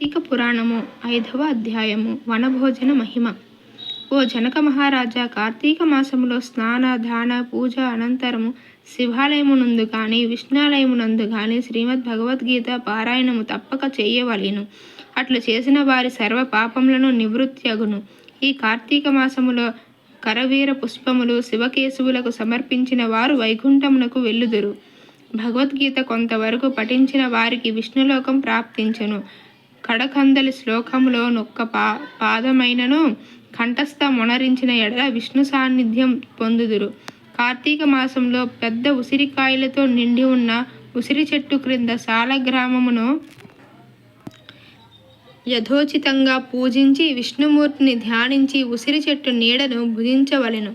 కార్తీక పురాణము ఐదవ అధ్యాయము వనభోజన మహిమ. ఓ జనక మహారాజా కార్తీక మాసములో స్నాన దాన పూజ అనంతరము శివాలయమునందు కానీ విష్ణాలయమునందు కానీ శ్రీమద్ భగవద్గీత పారాయణము తప్పక చేయవలెను. అట్లు చేసిన వారి సర్వ పాపములను నివృత్తియగును. ఈ కార్తీక మాసములో కరవీర పుష్పములు శివకేశవులకు సమర్పించిన వారు వైకుంఠమునకు వెళ్ళుదురు. భగవద్గీత కొంతవరకు పఠించిన వారికి విష్ణులోకం ప్రాప్తించెను. కడకందలి శ్లోకములో నొక్క పా పాదమైనను కంఠస్థ మొనరించిన ఎడల విష్ణు సాన్నిధ్యం పొందుదురు. కార్తీక మాసంలో పెద్ద ఉసిరికాయలతో నిండి ఉన్న ఉసిరి చెట్టు క్రింద సాలగ్రామమును యథోచితంగా పూజించి విష్ణుమూర్తిని ధ్యానించి ఉసిరి చెట్టు నీడను భుజించవలెను.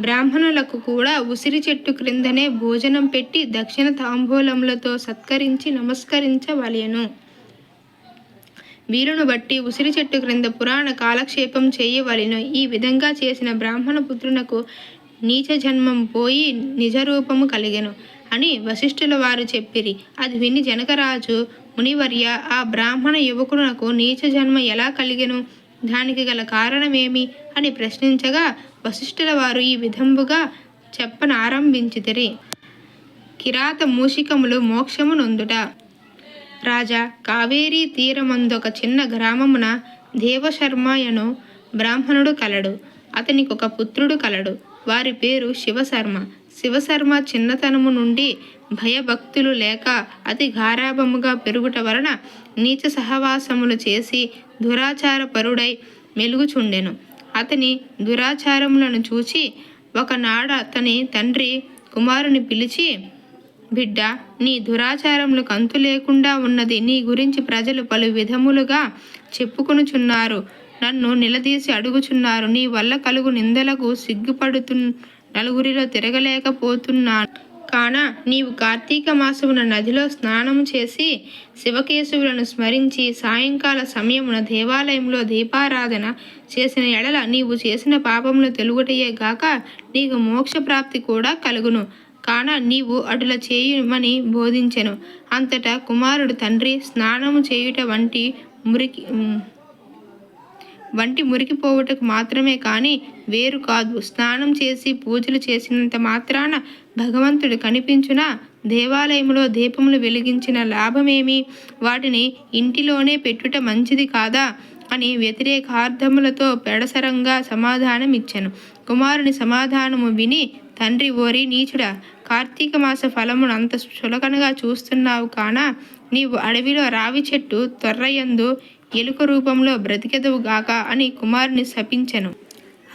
బ్రాహ్మణులకు కూడా ఉసిరి చెట్టు క్రిందనే భోజనం పెట్టి దక్షిణ తాంబూలములతో సత్కరించి నమస్కరించవలెను. వీరును బట్టి ఉసిరి చెట్టు క్రింద పురాణ కాలక్షేపం చేయవలెను. ఈ విధంగా చేసిన బ్రాహ్మణ పుత్రునకు నీచ జన్మం పోయి నిజరూపము కలిగెను అని వశిష్ఠుల వారు చెప్పిరి. అది విని జనకరాజు మునివర్య ఆ బ్రాహ్మణ యువకునకు నీచ జన్మ ఎలా కలిగెను? దానికి గల కారణమేమి? అని ప్రశ్నించగా వశిష్ఠుల వారు ఈ విధంబుగా చెప్పనారంభించితిరి. కిరాత మూషికములు మోక్షము నొందుట. రాజా కావేరీ తీరమందొక చిన్న గ్రామమున దేవశర్మయను బ్రాహ్మణుడు కలడు అతనికి ఒక పుత్రుడు కలడు. వారి పేరు శివశర్మ. శివశర్మ చిన్నతనము నుండి భయభక్తులు లేక అతి గారాభముగా పెరుగుట వలన నీచ సహవాసములు చేసి దురాచార పరుడై మెలుగుచుండెను. అతని దురాచారములను చూచి ఒకనాడ అతని తండ్రి కుమారుని పిలిచి బిడ్డ నీ దురాచారములు కంతు లేకుండా ఉన్నది నీ గురించి ప్రజలు పలు విధములుగా చెప్పుకొనుచున్నారు. నన్ను నిలదీసి అడుగుచున్నారు. నీ వల్ల కలుగు నిందలకు సిగ్గుపడుతు నలుగురిలో తిరగలేకపోతున్నాను. కాన నీవు కార్తీక మాసమున నదిలో స్నానము చేసి శివకేశవులను స్మరించి సాయంకాల సమయమున దేవాలయంలో దీపారాధన చేసిన ఎడల నీవు చేసిన పాపములు తెలుగుటయే గాక నీకు మోక్ష ప్రాప్తి కూడా కలుగును. కాన నీవు అటుల చేయమని బోధించెను. అంతటా కుమారుడు తండ్రి స్నానము చేయుట వంటి మురికి వంటి మురికిపోవుటకు మాత్రమే కానీ వేరు కాదు. స్నానం చేసి పూజలు చేసినంత మాత్రాన భగవంతుడు కనిపించున దేవాలయంలో దీపములు వెలిగించిన లాభమేమి? వాటిని ఇంటిలోనే పెట్టుట మంచిది కాదా? అని వ్యతిరేకార్థములతో పెడసరంగా సమాధానం ఇచ్చెను కుమారుని సమాధానము విని తండ్రి ఓరి నీచుడా కార్తీక మాస ఫలమును అంత చులకనగా చూస్తున్నావు కానా? నీవు అడవిలో రావి చెట్టు తొర్రయందు ఎలుక రూపంలో బ్రతికెదవు గాక అని కుమారుని శపించెను.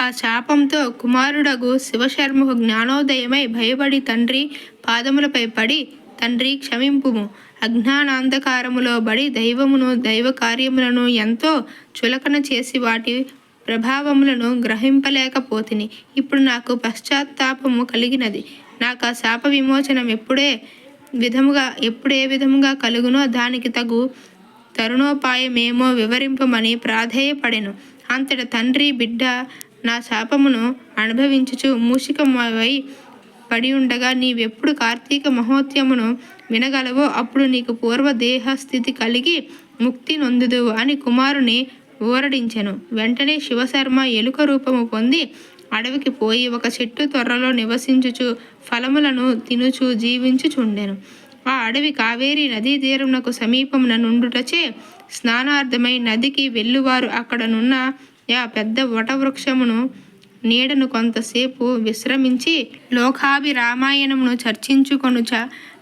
ఆ శాపంతో కుమారుడగు శివశర్మకు జ్ఞానోదయమై భయపడి తండ్రి పాదములపై పడి తండ్రి క్షమింపుము. అజ్ఞానాంధకారములో బడి దైవమును దైవ కార్యములను ఎంతో చులకన చేసి వాటి ప్రభావములను గ్రహింపలేకపోతిని. ఇప్పుడు నాకు పశ్చాత్తాపము కలిగినది. నాకు ఆ శాప విమోచనం ఎప్పుడే విధముగా ఎప్పుడే విధముగా కలుగునో దానికి తగు తరుణోపాయమేమో వివరింపమని ప్రాధేయపడెను. అంతట తండ్రి బిడ్డ నా శాపమును అనుభవించుచు మూషికమై పడి ఉండగా నీవెప్పుడు కార్తీక మహోత్యమును వినగలవో అప్పుడు నీకు పూర్వ దేహస్థితి కలిగి ముక్తి నొందుదు అని కుమారుని ఊరడించెను వెంటనే శివశర్మ ఎలుక రూపము పొంది అడవికి పోయి ఒక చెట్టు త్వరలో నివసించుచు ఫలములను తినుచు జీవించుచుండెను. ఆ అడవి కావేరి నదీ తీరమునకు సమీపమున నుండుటచే స్నానార్థమై నదికి వెళ్ళువారు అక్కడనున్న ఆ పెద్ద వటవృక్షమును నీడను కొంతసేపు విశ్రమించి లోకాభిరామాయణమును చర్చించుకొనుచ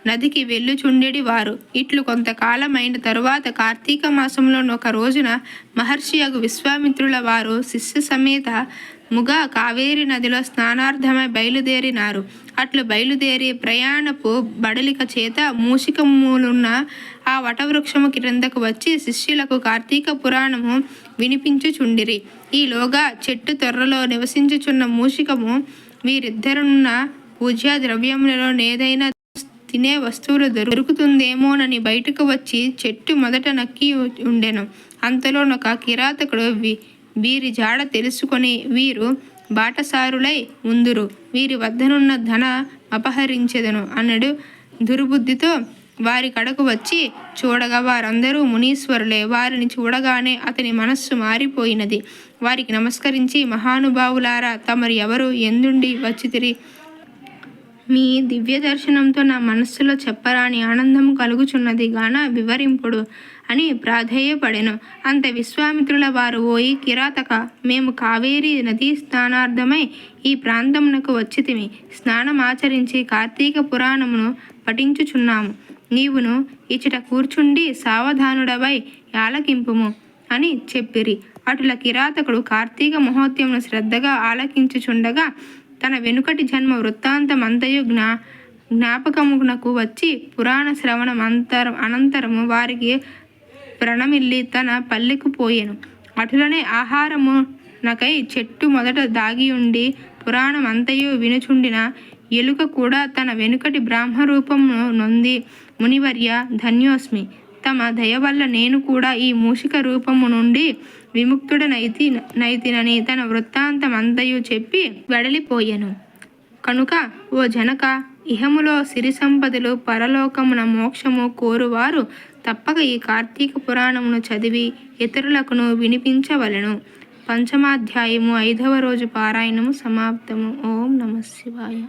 నదికి వెళ్ళుచుండెడి వారు ఇట్లు కొంతకాలమైన తరువాత కార్తీక మాసంలో ఒక రోజున మహర్షి అగు విశ్వామిత్రుల వారు శిష్య సమేత ముగా కావేరి నదిలో స్నానార్థమై బయలుదేరినారు. అట్లు బయలుదేరి ప్రయాణపు బడలిక చేత మూషికములున్న ఆ వటవృక్షము క్రిందకు వచ్చి శిష్యులకు కార్తీక పురాణము వినిపించుచుండిరి. ఈలోగా చెట్టు తొర్రలో నివసించుచున్న మూషికము వీరిద్దరున్న పూజ్య ద్రవ్యములలో ఏదైనా తినే వస్తువులు దొరుకుతుందేమోనని బయటకు వచ్చి చెట్టు మొదట నక్కి ఉండెను. అంతలోనొక కిరాతకుడు వి వీరి జాడ తెలుసుకొని వీరు బాటసారులై ఉందురు. వీరి వద్దనున్న ధన అపహరించెదను అన్నడు దుర్బుద్ధితో వారి కడకు వచ్చి చూడగా వారందరూ మునీశ్వరులే. వారిని చూడగానే అతని మనస్సు మారిపోయినది. వారికి నమస్కరించి మహానుభావులారా తమరు ఎవరు ఎందుండి వచ్చితిరి? మీ దివ్య దర్శనంతో నా మనస్సులో చెప్పరాని ఆనందము కలుగుచున్నది గాన వివరింపుడు అని ప్రాధేయపడెను. అంత విశ్వామిత్రుల వారు ఓయి కిరాతక మేము కావేరీ నదీ స్నానార్థమై ఈ ప్రాంతమునకు వచ్చితిమి. స్నానమాచరించి కార్తీక పురాణమును పఠించుచున్నాము. నీవును ఇచ్చట కూర్చుండి సావధానుడవై ఆలకింపుము అని చెప్పిరి. అటుల కిరాతకుడు కార్తీక మహోత్యమును శ్రద్ధగా ఆలకించుచుండగా తన వెనుకటి జన్మ వృత్తాంతం అంతయు జ్ఞా జ్ఞాపకమునకు వచ్చి పురాణ శ్రవణం అంతరం అనంతరము వారికి ప్రణమిల్లి తన పల్లెకు పోయెను. అటులనే ఆహారము నకై చెట్టు మొదట దాగి ఉండి పురాణం అంతయు వినుచుండిన ఎలుక కూడా తన వెనుకటి బ్రాహ్మరూపమును నొంది మునివర్య ధన్యోస్మి. తమ దయ వల్ల నేను కూడా ఈ మూషిక రూపము నుండి విముక్తుడనైతి నైతినని తన వృత్తాంతం అంతయు చెప్పి వెడలిపోయెను. కనుక ఓ జనక ఇహములో సిరి సంపదలు పరలోకమున మోక్షము కోరువారు తప్పక ఈ కార్తీక పురాణమును చదివి ఇతరులకును వినిపించవలెను. పంచమాధ్యాయము ఐదవ రోజు పారాయణము సమాప్తము. ఓం నమ శివాయ.